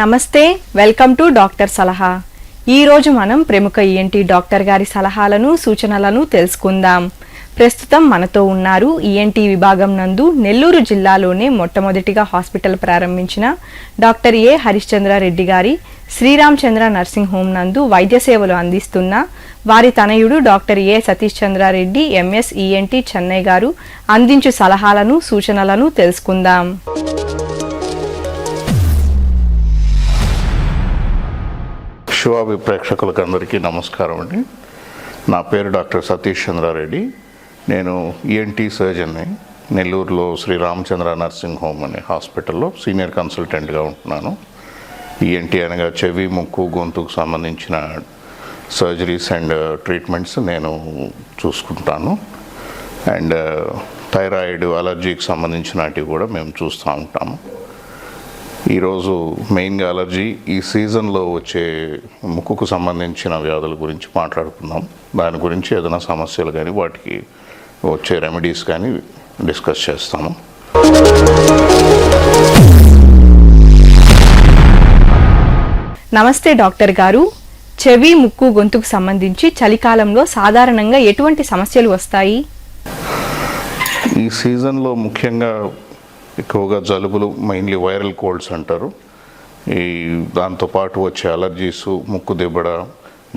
నమస్తే welcome to doctor సలహా. ఈరోజు మనం ప్రముఖ ఈఎన్టీ డాక్టర్ గారి సలహాలను సూచనలను తెలుసుకుందాం. ప్రస్తుతం మనతో ఉన్నారు ఈఎన్టీ విభాగం నందు నెల్లూరు జిల్లాలోనే మొట్టమొదటిగా హాస్పిటల్ ప్రారంభించిన డాక్టర్ ఏ హరిశ్చంద్ర రెడ్డి గారి శ్రీరామచంద్ర నర్సింగ్ హోమ్ నందు వైద్య సేవలు అందిస్తున్న వారి తనయుడు doctor A Satish Chandrareddy MS ENT Chennai గారు అందించు సలహాలను సూచనలను తెలుసుకుందాం. శివాభి ప్రేక్షకులకు అందరికీ నమస్కారం అండి. నా పేరు డాక్టర్ సతీష్ చంద్రారెడ్డి. నేను ఈఎన్టీ సర్జన్ని నెల్లూరులో శ్రీ రామచంద్ర నర్సింగ్ హోమ్ అనే హాస్పిటల్లో సీనియర్ కన్సల్టెంట్గా ఉంటున్నాను. ఈఎన్టీ అనగా చెవి ముక్కు గొంతుకు సంబంధించిన సర్జరీస్ అండ్ ట్రీట్మెంట్స్ నేను చూసుకుంటాను. అండ్ uh, థైరాయిడ్ అలర్జీకి సంబంధించినటివి కూడా మేము చూస్తూ ఉంటాము. ఈరోజు మెయిన్గా అలర్జీ ఈ సీజన్లో వచ్చే ముక్కుకు సంబంధించిన వ్యాధుల గురించి మాట్లాడుకుందాం. దాని గురించి ఏదైనా సమస్యలు కానీ వాటికి వచ్చే రెమెడీస్ కానీ డిస్కస్ చేస్తాము. నమస్తే డాక్టర్ గారు. చెవి ముక్కు గొంతుకు సంబంధించి చలికాలంలో సాధారణంగా ఎటువంటి సమస్యలు వస్తాయి? ఈ సీజన్లో ముఖ్యంగా ఎక్కువగా జలుబులు మెయిన్లీ వైరల్ కోల్డ్స్ అంటారు. ఈ దాంతోపాటు వచ్చే అలర్జీస్ ముక్కు దిబ్బడ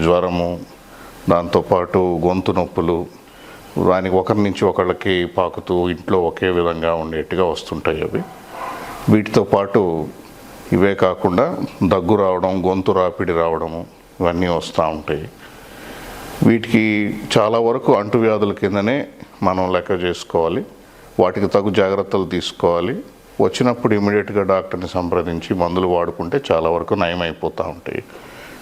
జ్వరము దాంతోపాటు గొంతు నొప్పులు దానికి ఒకరి నుంచి ఒకళ్ళకి పాకుతూ ఇంట్లో ఒకే విధంగా ఉండేట్టుగా వస్తుంటాయి అవి. వీటితో పాటు ఇవే కాకుండా దగ్గు రావడం గొంతు రాపిడి రావడము ఇవన్నీ వస్తూ ఉంటాయి. వీటికి చాలా వరకు అంటువ్యాధుల కిందనే మనం లెక్క చేసుకోవాలి. వాటికి తగు జాగ్రత్తలు తీసుకోవాలి. వచ్చినప్పుడు ఇమీడియట్గా డాక్టర్ని సంప్రదించి మందులు వాడుకుంటే చాలా వరకు నయమైపోతూ ఉంటాయి.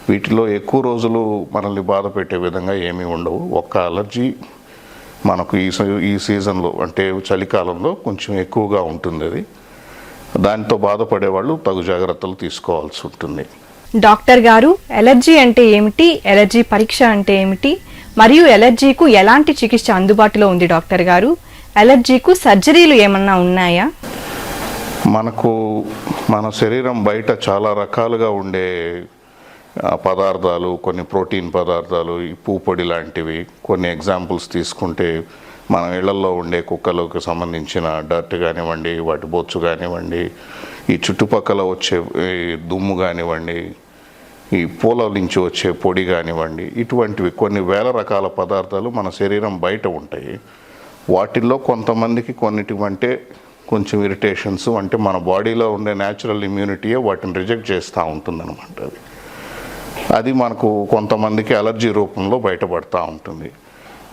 వీటిలో ఎక్కువ రోజులు మనల్ని బాధ పెట్టే విధంగా ఏమీ ఉండవు. ఒక్క అలర్జీ మనకు ఈ ఈ సీజన్లో అంటే చలికాలంలో కొంచెం ఎక్కువగా ఉంటుంది అది. దానితో బాధపడే వాళ్ళు తగు జాగ్రత్తలు తీసుకోవాల్సి ఉంటుంది. డాక్టర్ గారు ఎలర్జీ అంటే ఏమిటి? ఎలర్జీ పరీక్ష అంటే ఏమిటి? మరియు ఎలర్జీకు ఎలాంటి చికిత్స అందుబాటులో ఉంది డాక్టర్ గారు? అలర్జీకు సర్జరీలు ఏమన్నా ఉన్నాయా? మనకు మన శరీరం బయట చాలా రకాలుగా ఉండే పదార్థాలు కొన్ని ప్రోటీన్ పదార్థాలు ఈ పూపొడి లాంటివి కొన్ని ఎగ్జాంపుల్స్ తీసుకుంటే మన ఇళ్ళలో ఉండే కుక్కలకు సంబంధించిన డర్ట్ కానివ్వండి వాటి బొచ్చు కానివ్వండి ఈ చుట్టుపక్కల వచ్చే ఈ దుమ్ము కానివ్వండి ఈ పూల నుంచి వచ్చే పొడి కానివ్వండి ఇటువంటివి కొన్ని వేల రకాల పదార్థాలు మన శరీరం బయట ఉంటాయి. వాటిల్లో కొంతమందికి కొన్నిటివంటే కొంచెం ఇరిటేషన్స్ అంటే మన బాడీలో ఉండే న్యాచురల్ ఇమ్యూనిటీయే వాటిని రిజెక్ట్ చేస్తూ ఉంటుందన్నమాట అది. అది మనకు కొంతమందికి అలర్జీ రూపంలో బయటపడతా ఉంటుంది.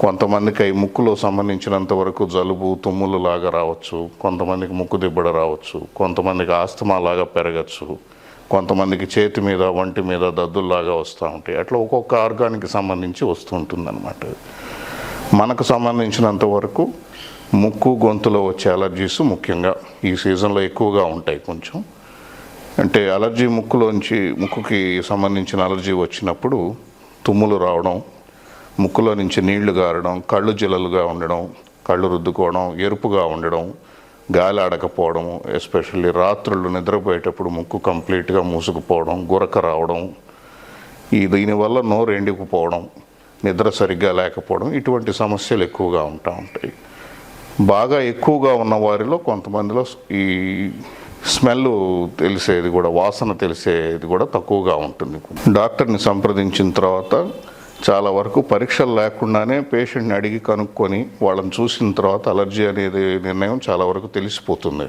కొంతమందికి అవి ముక్కులో సంబంధించినంత వరకు జలుబు తుమ్ములు లాగా రావచ్చు. కొంతమందికి ముక్కు దిబ్బడ రావచ్చు. కొంతమందికి ఆస్తమా లాగా పెరగచ్చు. కొంతమందికి చేతి మీద వంటి మీద దద్దుల్లాగా వస్తూ ఉంటాయి. అట్లా ఒక్కొక్క ఆర్గానికి సంబంధించి వస్తుంటుంది అనమాట మనకు సంబంధించినంత వరకు ముక్కు గొంతులో వచ్చే అలర్జీస్ ముఖ్యంగా ఈ సీజన్లో ఎక్కువగా ఉంటాయి కొంచెం. అంటే అలర్జీ ముక్కులోంచి ముక్కుకి సంబంధించిన అలర్జీ వచ్చినప్పుడు తుమ్ములు రావడం ముక్కులో నుంచి నీళ్ళు గారడం కళ్ళు జిల్లలుగా ఉండడం కళ్ళు రుద్దుకోవడం ఎరుపుగా ఉండడం గాలి ఆడకపోవడం ఎస్పెషల్లీ రాత్రులు నిద్రపోయేటప్పుడు ముక్కు కంప్లీట్గా మూసుకుపోవడం గురక రావడం ఈ దీనివల్ల నోరు ఎండిపోవడం నిద్ర సరిగ్గా లేకపోవడం ఇటువంటి సమస్యలు ఎక్కువగా ఉంటా ఉంటాయి. బాగా ఎక్కువగా ఉన్న వారిలో కొంతమందిలో ఈ స్మెల్ తెలిసేది కూడా వాసన తెలిసేది కూడా తక్కువగా ఉంటుంది. డాక్టర్ని సంప్రదించిన తర్వాత చాలా వరకు పరీక్షలు లేకుండానే పేషెంట్ని అడిగి కనుక్కొని వాళ్ళని చూసిన తర్వాత అలర్జీ అనేది నిర్ణయం చాలా వరకు తెలిసిపోతుంది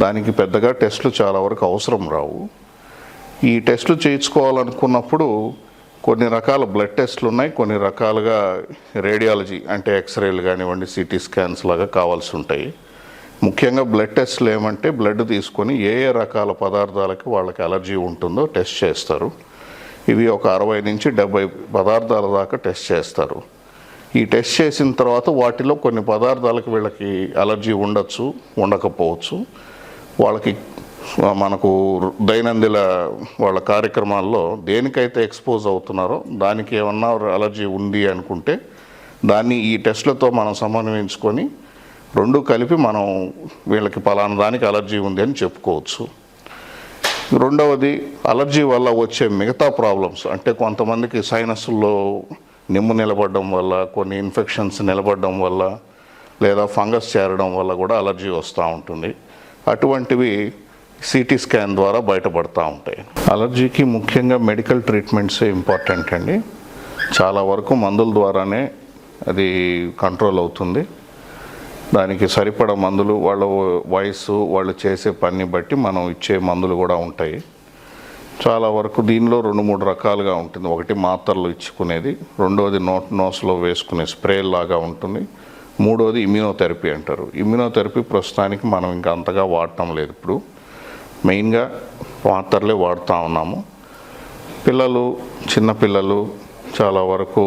దానికి పెద్దగా టెస్టులు చాలా వరకు అవసరం రావు. ఈ టెస్టులు చేయించుకోవాలనుకున్నప్పుడు కొన్ని రకాల బ్లడ్ టెస్ట్లు ఉన్నాయి కొన్ని రకాలుగా రేడియాలజీ అంటే ఎక్స్రేలు కానివ్వండి సిటీ స్కాన్స్ లాగా కావాల్సి ఉంటాయి. ముఖ్యంగా బ్లడ్ టెస్ట్లు ఏమంటే బ్లడ్ తీసుకొని ఏ ఏ రకాల పదార్థాలకి వాళ్ళకి అలర్జీ ఉంటుందో టెస్ట్ చేస్తారు. ఇవి ఒక అరవై నుంచి డెబ్బై పదార్థాల దాకా టెస్ట్ చేస్తారు. ఈ టెస్ట్ చేసిన తర్వాత వాటిలో కొన్ని పదార్థాలకు వీళ్ళకి అలర్జీ ఉండొచ్చు ఉండకపోవచ్చు. వాళ్ళకి మనకు దైనందిన వాళ్ళ కార్యక్రమాల్లో దేనికైతే ఎక్స్పోజ్ అవుతున్నారో దానికి ఏమన్నా అలర్జీ ఉంది అనుకుంటే దాన్ని ఈ టెస్ట్లతో మనం సమన్వయించుకొని రెండు కలిపి మనం వీళ్ళకి పలానా దానికి అలర్జీ ఉంది అని చెప్పుకోవచ్చు. రెండవది అలర్జీ వల్ల వచ్చే మిగతా ప్రాబ్లమ్స్ అంటే కొంతమందికి సైనస్లో నిమ్ము నిలబడడం వల్ల కొన్ని ఇన్ఫెక్షన్స్ నిలబడడం వల్ల లేదా ఫంగస్ చేరడం వల్ల కూడా అలర్జీ వస్తూ ఉంటుంది. అటువంటివి సిటీ స్కాన్ ద్వారా బయటపడతా ఉంటాయి. అలర్జీకి ముఖ్యంగా మెడికల్ ట్రీట్మెంట్సే ఇంపార్టెంట్ అండి. చాలా వరకు మందుల ద్వారానే అది కంట్రోల్ అవుతుంది. దానికి సరిపడ మందులు వాళ్ళ వయసు వాళ్ళు చేసే పని బట్టి మనం ఇచ్చే మందులు కూడా ఉంటాయి. చాలా వరకు దీనిలో రెండు మూడు రకాలుగా ఉంటుంది. ఒకటి మాత్రలు ఇచ్చుకునేది రెండవది నోట్ నోస్లో వేసుకునే స్ప్రే లాగా ఉంటుంది. మూడవది ఇమ్యూనోథెరపీ అంటారు. ఇమ్యూనోథెరపీ ప్రస్తుతానికి మనం ఇంకా అంతగా వాడటం లేదు ఇప్పుడు. మెయిన్గా మాత్రలే వాడుతూ ఉన్నాము. పిల్లలు చిన్నపిల్లలు చాలా వరకు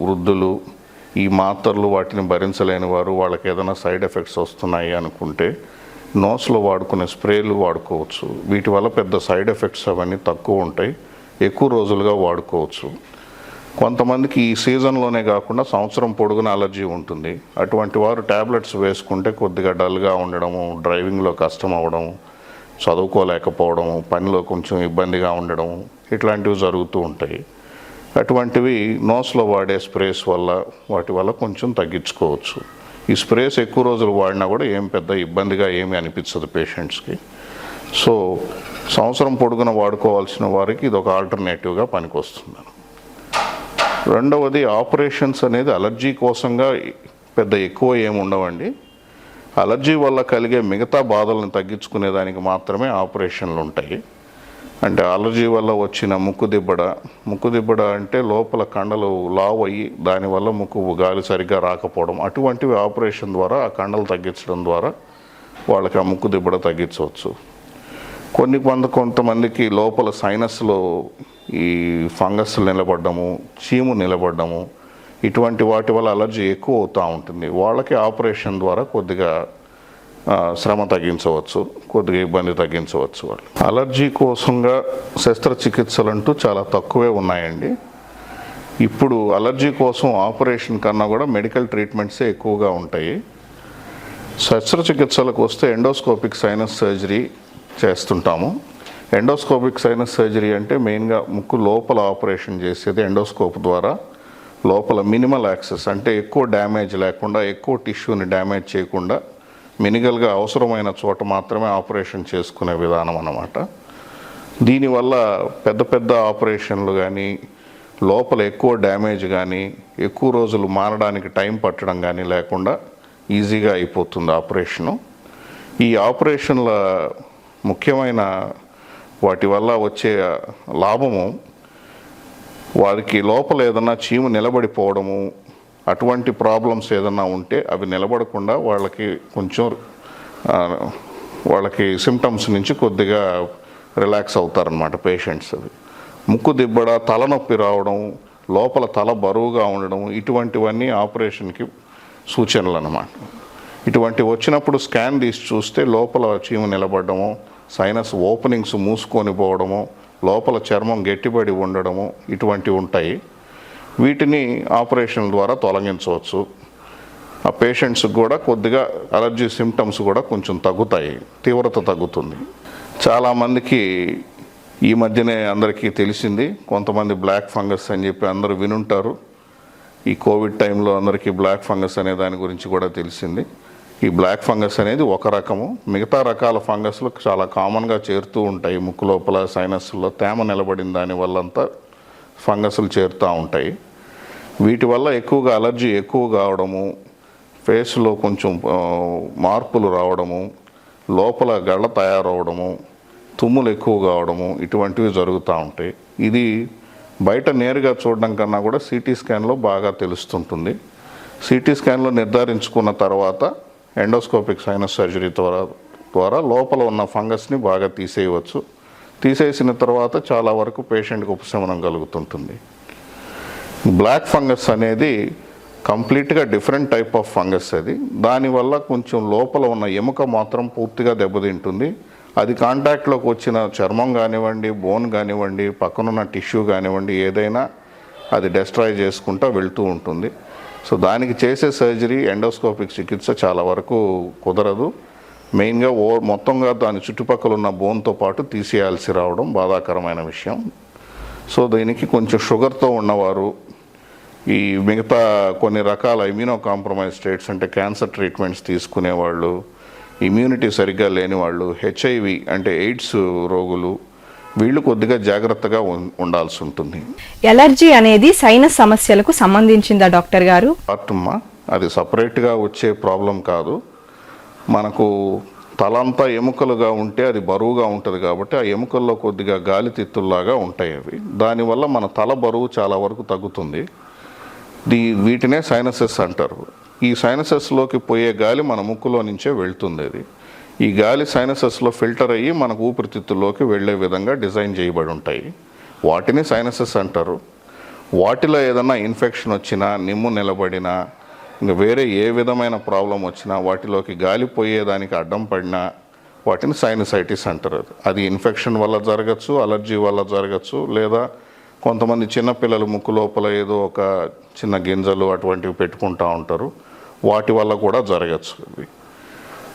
వృద్ధులు ఈ మాత్రలు వాటిని భరించలేని వారు వాళ్ళకి ఏదైనా సైడ్ ఎఫెక్ట్స్ వస్తున్నాయి అనుకుంటే నోస్లో వాడుకునే స్ప్రేలు వాడుకోవచ్చు. వీటి వల్ల పెద్ద సైడ్ ఎఫెక్ట్స్ అవన్నీ తక్కువ ఉంటాయి. ఎక్కువ రోజులుగా వాడుకోవచ్చు. కొంతమందికి ఈ సీజన్లోనే కాకుండా సంవత్సరం పొడుగున అలర్జీ ఉంటుంది. అటువంటి వారు ట్యాబ్లెట్స్ వేసుకుంటే కొద్దిగా డల్గా ఉండడము డ్రైవింగ్లో కష్టం అవ్వడము చదువుకోలేకపోవడం పనిలో కొంచెం ఇబ్బందిగా ఉండడం ఇట్లాంటివి జరుగుతూ ఉంటాయి. అటువంటివి నోస్లో వాడే స్ప్రేస్ వల్ల వాటి వల్ల కొంచెం తగ్గించుకోవచ్చు. ఈ స్ప్రేస్ ఎక్కువ రోజులు వాడినా కూడా ఏం పెద్ద ఇబ్బందిగా ఏమి అనిపించదు పేషెంట్స్కి. సో సంవత్సరం పొడుగున వాడుకోవాల్సిన వారికి ఇది ఒక ఆల్టర్నేటివ్గా పనికొస్తుంది. రెండవది ఆపరేషన్స్ అనేది అలర్జీ కోసంగా పెద్ద ఎక్కువ ఏమి ఉండవండి. అలర్జీ వల్ల కలిగే మిగతా బాధలను తగ్గించుకునే దానికి మాత్రమే ఆపరేషన్లు ఉంటాయి. అంటే అలర్జీ వల్ల వచ్చిన ముక్కు దిబ్బడ ముక్కు దిబ్బడ అంటే లోపల కండలు లావ్ అయ్యి దానివల్ల ముక్కు గాలి సరిగ్గా రాకపోవడం. అటువంటివి ఆపరేషన్ ద్వారా ఆ కండలు తగ్గించడం ద్వారా వాళ్ళకి ఆ ముక్కు దిబ్బడ తగ్గించవచ్చు. కొన్ని కొంత కొంతమందికి లోపల సైనస్లో ఈ ఫంగస్ నిలబడ్డము చీము నిలబడ్డము ఇటువంటి వాటి వల్ల అలర్జీ ఎక్కువ అవుతూ ఉంటుంది. వాళ్ళకి ఆపరేషన్ ద్వారా కొద్దిగా శ్రమ తగ్గించవచ్చు కొద్దిగా ఇబ్బంది తగ్గించవచ్చు వాళ్ళు. అలర్జీ కోసంగా శస్త్రచికిత్సలు అంటూ చాలా తక్కువే ఉన్నాయండి. ఇప్పుడు అలర్జీ కోసం ఆపరేషన్ కన్నా కూడా మెడికల్ ట్రీట్మెంట్సే ఎక్కువగా ఉంటాయి. శస్త్రచికిత్సలకు వస్తే ఎండోస్కోపిక్ సైనస్ సర్జరీ చేస్తుంటాము. ఎండోస్కోపిక్ సైనస్ సర్జరీ అంటే మెయిన్గా ముక్కు లోపల ఆపరేషన్ చేసేది ఎండోస్కోప్ ద్వారా. లోపల మినిమల్ యాక్సెస్ అంటే ఎక్కువ డ్యామేజ్ లేకుండా ఎక్కువ టిష్యూని డ్యామేజ్ చేయకుండా మినిగల్గా అవసరమైన చోట మాత్రమే ఆపరేషన్ చేసుకునే విధానం అన్నమాట. దీనివల్ల పెద్ద పెద్ద ఆపరేషన్లు కానీ లోపల ఎక్కువ డ్యామేజ్ కానీ ఎక్కువ రోజులు మారడానికి టైం పట్టడం కానీ లేకుండా ఈజీగా అయిపోతుంది ఆపరేషను. ఈ ఆపరేషన్ల ముఖ్యమైన వాటి వల్ల వచ్చే లాభము వారికి లోపల ఏదైనా చీము నిలబడిపోవడము అటువంటి ప్రాబ్లమ్స్ ఏదన్నా ఉంటే అవి నిలబడకుండా వాళ్ళకి కొంచెం వాళ్ళకి సిమ్టమ్స్ నుంచి కొద్దిగా రిలాక్స్ అవుతారనమాట పేషెంట్స్ ముక్కు దిబ్బడ తలనొప్పి రావడం లోపల తల బరువుగా ఉండడం ఇటువంటివన్నీ ఆపరేషన్కి సూచనలు అన్నమాట ఇటువంటి వచ్చినప్పుడు స్కాన్ తీసి చూస్తే లోపల చీము నిలబడము సైనస్ ఓపెనింగ్స్ మూసుకొని పోవడము లోపల చర్మం గట్టిపడి ఉండడము ఇటువంటివి ఉంటాయి. వీటిని ఆపరేషన్ ద్వారా తొలగించవచ్చు. ఆ పేషెంట్స్కి కూడా కొద్దిగా అలర్జీ సిమ్టమ్స్ కూడా కొంచెం తగ్గుతాయి. తీవ్రత తగ్గుతుంది. చాలామందికి ఈ మధ్యనే అందరికీ తెలిసింది. కొంతమంది బ్లాక్ ఫంగస్ అని చెప్పి అందరూ వినుంటారు. ఈ కోవిడ్ టైంలో అందరికీ బ్లాక్ ఫంగస్ అనే దాని గురించి కూడా తెలిసింది. ఈ బ్లాక్ ఫంగస్ అనేది ఒక రకము. మిగతా రకాల ఫంగస్లు చాలా కామన్గా చేరుతూ ఉంటాయి. ముక్కు లోపల సైనస్లో తేమ నిలబడిన దానివల్లంతా ఫంగస్లు చేరుతూ ఉంటాయి. వీటి వల్ల ఎక్కువగా అలర్జీ ఎక్కువ కావడము ఫేస్లో కొంచెం మార్పులు రావడము లోపల గళ్ళ తయారవడము తుమ్ములు ఎక్కువ కావడము ఇటువంటివి జరుగుతూ ఉంటాయి. ఇది బయట నేరుగా చూడడం కన్నా కూడా సిటీ స్కాన్లో బాగా తెలుస్తుంటుంది. సిటీ స్కాన్లో నిర్ధారించుకున్న తర్వాత ఎండోస్కోపిక్ సైనస్ సర్జరీ ద్వారా ద్వారా లోపల ఉన్న ఫంగస్ని బాగా తీసేయవచ్చు. తీసేసిన తర్వాత చాలా వరకు పేషెంట్కి ఉపశమనం కలుగుతుంటుంది. బ్లాక్ ఫంగస్ అనేది కంప్లీట్గా డిఫరెంట్ టైప్ ఆఫ్ ఫంగస్ అది. దానివల్ల కొంచెం లోపల ఉన్న ఎముక మాత్రం పూర్తిగా దెబ్బతింటుంది. అది కాంటాక్ట్లోకి వచ్చిన చర్మం కానివ్వండి బోన్ కానివ్వండి పక్కనున్న టిష్యూ కానివ్వండి ఏదైనా అది డెస్ట్రాయ్ చేసుకుంటూ వెళ్తూ ఉంటుంది. సో దానికి చేసే సర్జరీ ఎండోస్కోపిక్ చికిత్స చాలా వరకు కుదరదు. మెయిన్గా ఓ మొత్తంగా దాని చుట్టుపక్కల ఉన్న బోన్తో పాటు తీసేయాల్సి రావడం బాధాకరమైన విషయం. సో దీనికి కొంచెం షుగర్తో ఉన్నవారు ఈ మిగతా కొన్ని రకాల ఇమ్యూనో కాంప్రమైజ్ స్టేట్స్ అంటే క్యాన్సర్ ట్రీట్మెంట్స్ తీసుకునేవాళ్ళు ఇమ్యూనిటీ సరిగ్గా లేని వాళ్ళు హెచ్ఐవి అంటే ఎయిడ్స్ రోగులు వీళ్ళు కొద్దిగా జాగ్రత్తగా ఉండాల్సి ఉంటుంది. ఎలర్జీ అనేది సైనస్ సమస్యలకు సంబంధించిందా డాక్టర్ గారు? అమ్మా అది సపరేట్గా వచ్చే ప్రాబ్లం కాదు. మనకు తలంతా ఎముకలుగా ఉంటే అది బరువుగా ఉంటుంది కాబట్టి ఆ ఎముకల్లో కొద్దిగా గాలి తిత్తుల్లాగా ఉంటాయి అవి. దానివల్ల మన తల బరువు చాలా వరకు తగ్గుతుంది. దీ వీటినే సైనసెస్ అంటారు. ఈ సైనసెస్లోకి పోయే గాలి మన ముక్కులో నుంచే వెళ్తుంది అది. ఈ గాలి సైనసెస్లో ఫిల్టర్ అయ్యి మనకు ఊపిరితిత్తుల్లోకి వెళ్ళే విధంగా డిజైన్ చేయబడి ఉంటాయి. వాటిని సైనసెస్ అంటారు. వాటిలో ఏదైనా ఇన్ఫెక్షన్ వచ్చినా నిమ్ము నిలబడినా ఇంకా వేరే ఏ విధమైన ప్రాబ్లం వచ్చినా వాటిలోకి గాలి పోయేదానికి అడ్డం పడినా వాటిని సైనసైటిస్ అంటారు. అది. అది ఇన్ఫెక్షన్ వల్ల జరగచ్చు అలర్జీ వల్ల జరగచ్చు లేదా కొంతమంది చిన్నపిల్లలు ముక్కు లోపల ఏదో ఒక చిన్న గింజలు అటువంటివి పెట్టుకుంటూ ఉంటారు. వాటి వల్ల కూడా జరగచ్చు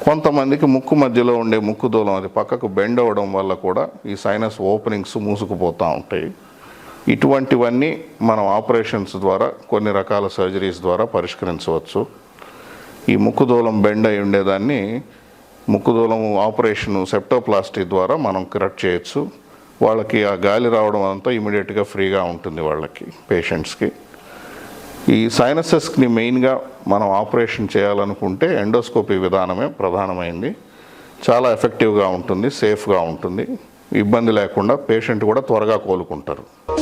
కొంతమందికి ముక్కు మధ్యలో ఉండే ముక్కు దూలం అది పక్కకు బెండ్ అవ్వడం వల్ల కూడా ఈ సైనస్ ఓపెనింగ్స్ మూసుకుపోతూ ఉంటాయి. ఇటువంటివన్నీ మనం ఆపరేషన్స్ ద్వారా కొన్ని రకాల సర్జరీస్ ద్వారా పరిష్కరించవచ్చు. ఈ ముక్కు దూలం బెండ్ అయి ఉండేదాన్ని ముక్కు దూలం ఆపరేషన్ సెప్టోప్లాస్టీ ద్వారా మనం కరెక్ట్ చేయొచ్చు. వాళ్ళకి ఆ గాలి రావడం అంతా ఇమీడియట్గా ఫ్రీగా ఉంటుంది వాళ్ళకి పేషెంట్స్కి. ఈ సైనసెస్ని మెయిన్గా మనం ఆపరేషన్ చేయాలనుకుంటే ఎండోస్కోపీ విధానమే ప్రధానమైంది. చాలా ఎఫెక్టివ్గా ఉంటుంది సేఫ్గా ఉంటుంది. ఇబ్బంది లేకుండా పేషెంట్ కూడా త్వరగా కోలుకుంటారు.